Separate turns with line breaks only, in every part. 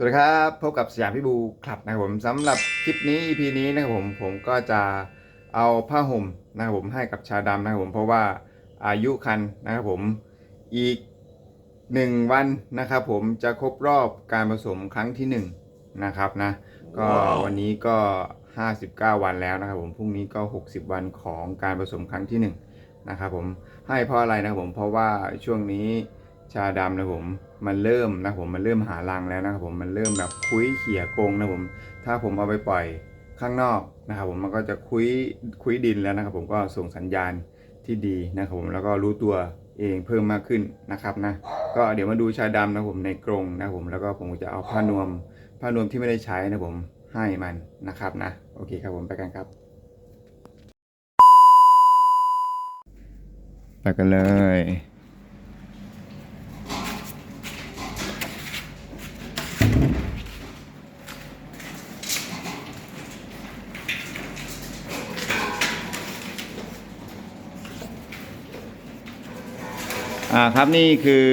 สวัสดีครับ พบกับสยามพี่บูคลับนะครับผมสำหรับคลิปนี้ EP นี้นะครับผมผมก็จะเอาผ้าห่มนะครับผมให้กับชาดำนะครับผมเพราะว่าอายุคันนะครับผมอีกหนึ่งวันนะครับผมจะครบรอบการผสมครั้งที่หนึ่งนะครับนะก็วันนี้ก็ 59 วันแล้วนะครับผมพรุ่งนี้ก็ 60 วันของการผสมครั้งที่หนึ่งนะครับผมให้เพราะอะไรนะครับผมเพราะว่าช่วงนี้ ชาดำนะผมมันเริ่มนะผมมันเริ่มหารังแล้วนะครับผมมันเริ่มแบบคุยเขี่ยกรงนะผม ถ้าผมเอาไปปล่อยข้างนอกนะครับผมมันก็จะคุยคุยดินแล้วนะครับผมก็ส่งสัญญาณที่ดีนะครับผมแล้วก็รู้ตัวเองเพิ่มมากขึ้นนะครับนะก็เดี๋ยวมาดูชาดำนะผมในกรงนะผมแล้วก็ผมจะเอาผ้านวมผ้านวมที่ไม่ได้ใช้นะผมให้มันนะครับนะโอเคครับผมไปกันครับ ไปกันเลย อ่าครับนี่คือ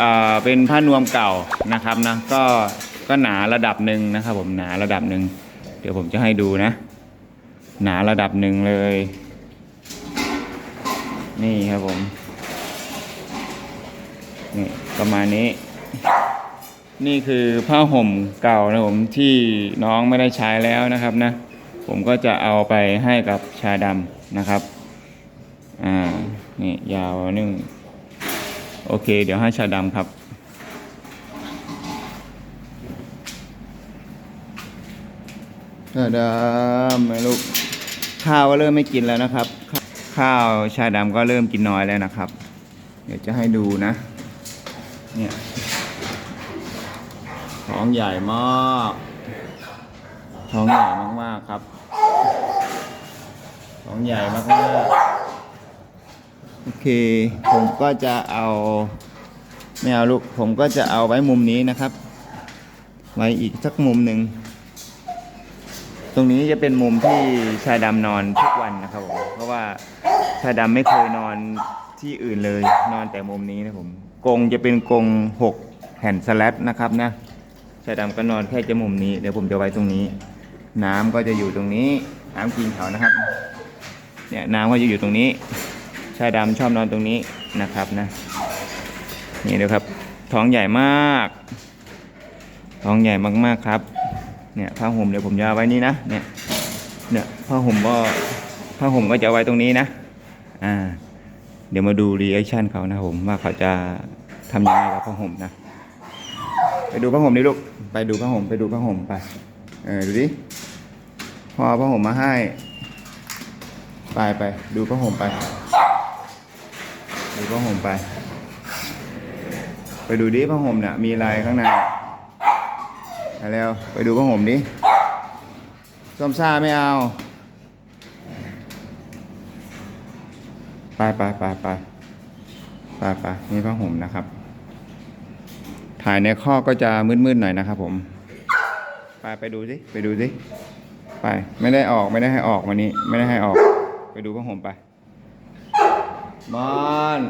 อ่าเป็นผ้านวมเก่านะครับนะก็ก็หนาระดับหนึ่งนะครับผมหนาระดับหนึ่งเดี๋ยวผมจะให้ดูนะ หนาระดับหนึ่งเลย นี่ครับผมนี่ประมาณนี้ นี่คือผ้าห่มเก่านะผมที่น้องไม่ได้ใช้แล้วนะครับนะ ผมก็จะเอาไปให้กับชาดำนะครับ อ่า นี่ยาวนึ่ง โอเค เดี๋ยวให้ชาดำครับ ชาดำไม่ลูก ข้าวก็เริ่มไม่กินแล้วนะครับ ข้าวชาดำก็เริ่มกินน้อยแล้วนะครับ เดี๋ยวจะให้ดูนะ เนี่ยท้องใหญ่มากท้องใหญ่มากๆครับท้องใหญ่มากๆ โอเค ผมก็จะเอาไม่เอาลูก ผมก็จะเอาไว้มุมนี้นะครับ ไว้อีกสักมุมหนึ่ง ตรงนี้จะเป็นมุมที่ชายดำนอนทุกวันนะครับผม เพราะว่าชายดำไม่เคยนอนที่อื่นเลย นอนแต่มุมนี้นะผมกรงจะเป็นกรงหกแผ่นสแลตนะครับนะชายดำก็นอนแค่จะมุมนี้ เดี๋ยวผมจะไว้ตรงนี้ น้ำก็จะอยู่ตรงนี้ น้ำกินเขานะครับ เนี่ยน้ำก็จะอยู่ตรงนี้ ชายดำชอบนอนตรงนี้นะครับนะนี่ดูครับท้องใหญ่มาก ท้องใหญ่มากๆครับเนี่ยผ้าห่มเดี๋ยวผมจะเอาไว้นี่นะเนี่ยเนี่ยผ้าห่มก็ผ้าห่มก็จะเอาไว้ตรงนี้นะอ่าเดี๋ยวมาดูรีแอคชั่นเขานะผมว่าเขาจะทำยังไงกับผ้าห่มนะไปดูผ้าห่มดิลูกไปดูผ้าห่มไปดูผ้าห่มไปเออดูดิพอเอผ้าห่มมาให้ไปไปดูผ้าห่มไป ดูผ้าห่มไป ไปดูดิผ้าห่มเนี่ยมีอะไรข้างในไปแล้วไปดูผ้าห่มดิส้มซ่าไม่เอา ไปไปไปไปไปไปนี่ผ้าห่มนะครับ ถ่ายในข้อก็จะมืดๆหน่อยนะครับ ผม ไปไปดูสิไปดูสิไปไม่ได้ออกไม่ได้ให้ออกวันนี้ ไม่ได้ให้ออก ไปดูผ้าห่มไป มอน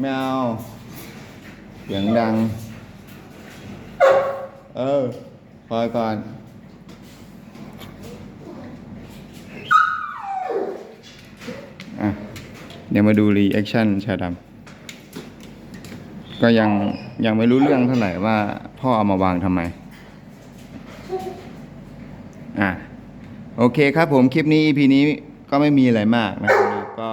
ไม่เสียงดัง เออคอยก่อนอะเดี๋ยวมาดูรีแอคชั่นชาดำก็ยังยังไม่รู้เรื่องเท่าไหร่ว่าพ่อเอามาวางทำไม อะ โอเคครับผมคลิปนี้ EP นี้ก็ไม่มีอะไรมากนะครับก็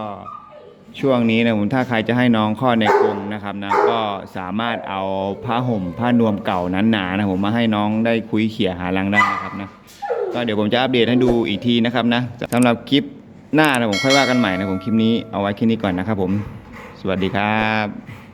ช่วงนี้นะผมถ้าใครจะให้น้องคลอดในกรงนะครับนะก็สามารถเอาผ้าห่มผ้านวมเก่านั้นหนานะผมมาให้น้องได้คุยเขี่ยหาลังได้นะครับนะก็เดี๋ยวผมจะอัปเดตให้ดูอีกทีนะครับนะสำหรับคลิปหน้านะผมค่อยว่ากันใหม่นะผมคลิปนี้เอาไว้แค่นี้ก่อนนะครับผม สวัสดีครับ